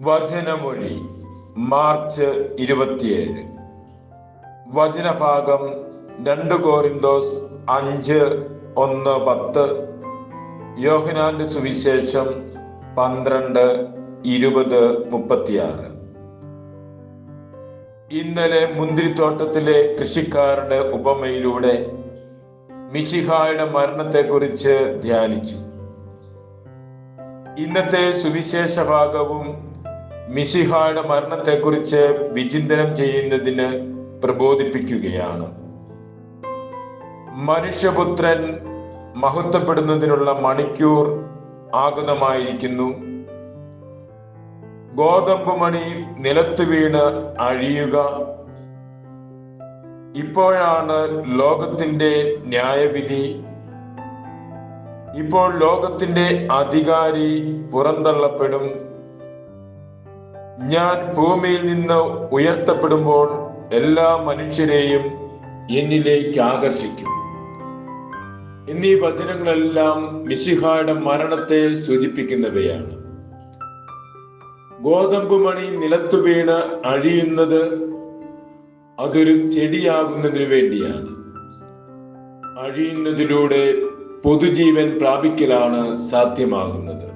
വചനമൊഴി March ഇരുപത്തിയേഴ്. വചനഭാഗം രണ്ട് കോറിന്തോസ് അഞ്ച് ഒന്ന് പത്ത്. യോഹനാന്റെ സുവിശേഷം പന്ത്രണ്ട് ഇരുപത് മുപ്പത്തിയാറ്. ഇന്നലെ മുന്തിരിത്തോട്ടത്തിലെ കൃഷിക്കാരുടെ ഉപമയിലൂടെ മിശിഹായുടെ മരണത്തെക്കുറിച്ച് ധ്യാനിച്ചു. ഇന്നത്തെ സുവിശേഷ ഭാഗവും മിശിഹായുടെ മരണത്തെക്കുറിച്ച് വിചിന്തനം ചെയ്യുന്നതിന് പ്രബോധിപ്പിക്കുകയാണ്. മനുഷ്യപുത്രൻ മഹത്വപ്പെടുന്നതിനുള്ള മണിക്കൂർ ആഗതമായിരിക്കുന്നു. ഗോതമ്പ് മണി നിലത്ത് വീണ് അഴിയുക. ഇപ്പോഴാണ് ലോകത്തിന്റെ ന്യായവിധി. ഇപ്പോൾ ലോകത്തിന്റെ അധികാരി പുറന്തള്ളപ്പെടും. ഞാൻ ഭൂമിയിൽ നിന്ന് ഉയർത്തപ്പെടുമ്പോൾ എല്ലാ മനുഷ്യരെയും എന്നിലേക്ക് ആകർഷിക്കും. എന്നീ വചനങ്ങളെല്ലാം മിശിഹായുടെ മരണത്തെ സൂചിപ്പിക്കുന്നവയാണ്. ഗോതമ്പ് മണി നിലത്തു വീണ് അഴിയുന്നത് അതൊരു ചെടിയാകുന്നതിനു വേണ്ടിയാണ്. അഴിയുന്നതിലൂടെ പൊതുജീവൻ പ്രാപിക്കലാണ് സാധ്യമാകുന്നത്.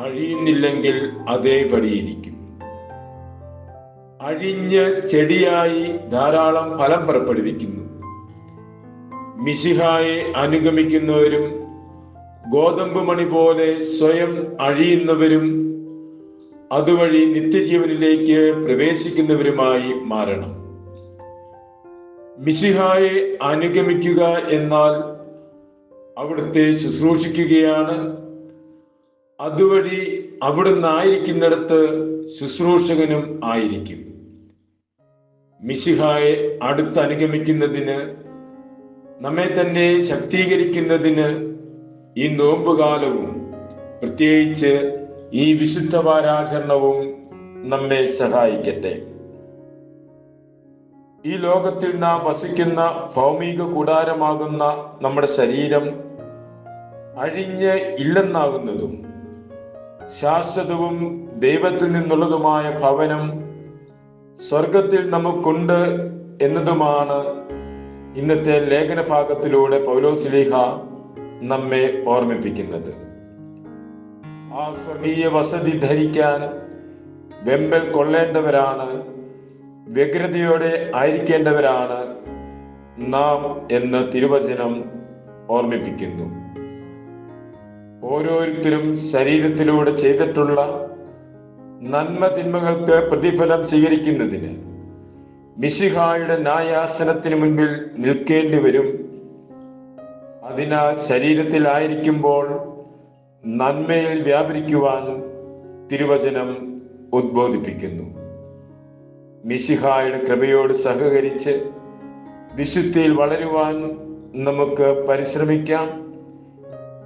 അഴിയുന്നില്ലെങ്കിൽ അതേപടിയിരിക്കും. അഴിഞ്ഞ് ചെടിയായി ധാരാളം ഫലം പുറപ്പെടുവിക്കുന്നു. മിശിഹായെ അനുഗമിക്കുന്നവരും ഗോതമ്പ് മണി പോലെ സ്വയം അഴിയുന്നവരും അതുവഴി നിത്യജീവനിലേക്ക് പ്രവേശിക്കുന്നവരുമായി മാറണം. മിശിഹായെ അനുഗമിക്കുക എന്നാൽ അവിടുത്തെ ശുശ്രൂഷിക്കുകയാണ് അതുവഴി അവിടുന്ന് ആയിരിക്കുന്നിടത്ത് ശുശ്രൂഷകനും ആയിരിക്കും. മിശിഹായെ അടുത്ത് അനുഗമിക്കുന്നതിന് നമ്മെ തന്നെ ശക്തീകരിക്കുന്നതിന് ഈ നോമ്പുകാലവും പ്രത്യേകിച്ച് ഈ വിശുദ്ധ വാരാചരണവും നമ്മെ സഹായിക്കട്ടെ. ഈ ലോകത്തിൽ നാം വസിക്കുന്ന ഭൗമിക കൂടാരമാകുന്ന നമ്മുടെ ശരീരം അഴിഞ്ഞ് ഇല്ലെന്നാകുന്നതും ശാശ്വതവും ദൈവത്തിൽ നിന്നുള്ളതുമായ ഭവനം സ്വർഗത്തിൽ നമുക്കുണ്ട് എന്നതുമാണ് ഇന്നത്തെ ലേഖന ഭാഗത്തിലൂടെ പൗലോസ്ലിഹ നമ്മെ ഓർമ്മിപ്പിക്കുന്നത്. ആ സ്വർഗീയ വസതി ധരിക്കാൻ വെമ്പൽ കൊള്ളേണ്ടവരാണ് വ്യഗ്രതയോടെ ആയിരിക്കേണ്ടവരാണ് നാം എന്ന് തിരുവചനം ഓർമ്മിപ്പിക്കുന്നു. ഓരോരുത്തരും ശരീരത്തിലൂടെ ചെയ്തിട്ടുള്ള നന്മ തിന്മകൾക്ക് പ്രതിഫലം സ്വീകരിക്കുന്നതിന് മിശിഹായുടെ ന്യായാസനത്തിന് മുൻപിൽ നിൽക്കേണ്ടി വരും. അതിനാൽ ശരീരത്തിലായിരിക്കുമ്പോൾ നന്മയിൽ വ്യാപരിക്കുവാൻ തിരുവചനം ഉദ്ബോധിപ്പിക്കുന്നു. മിശിഹായുടെ കൃപയോട് സഹകരിച്ച് വിശുദ്ധിയിൽ വളരുവാൻ നമുക്ക് പരിശ്രമിക്കാം.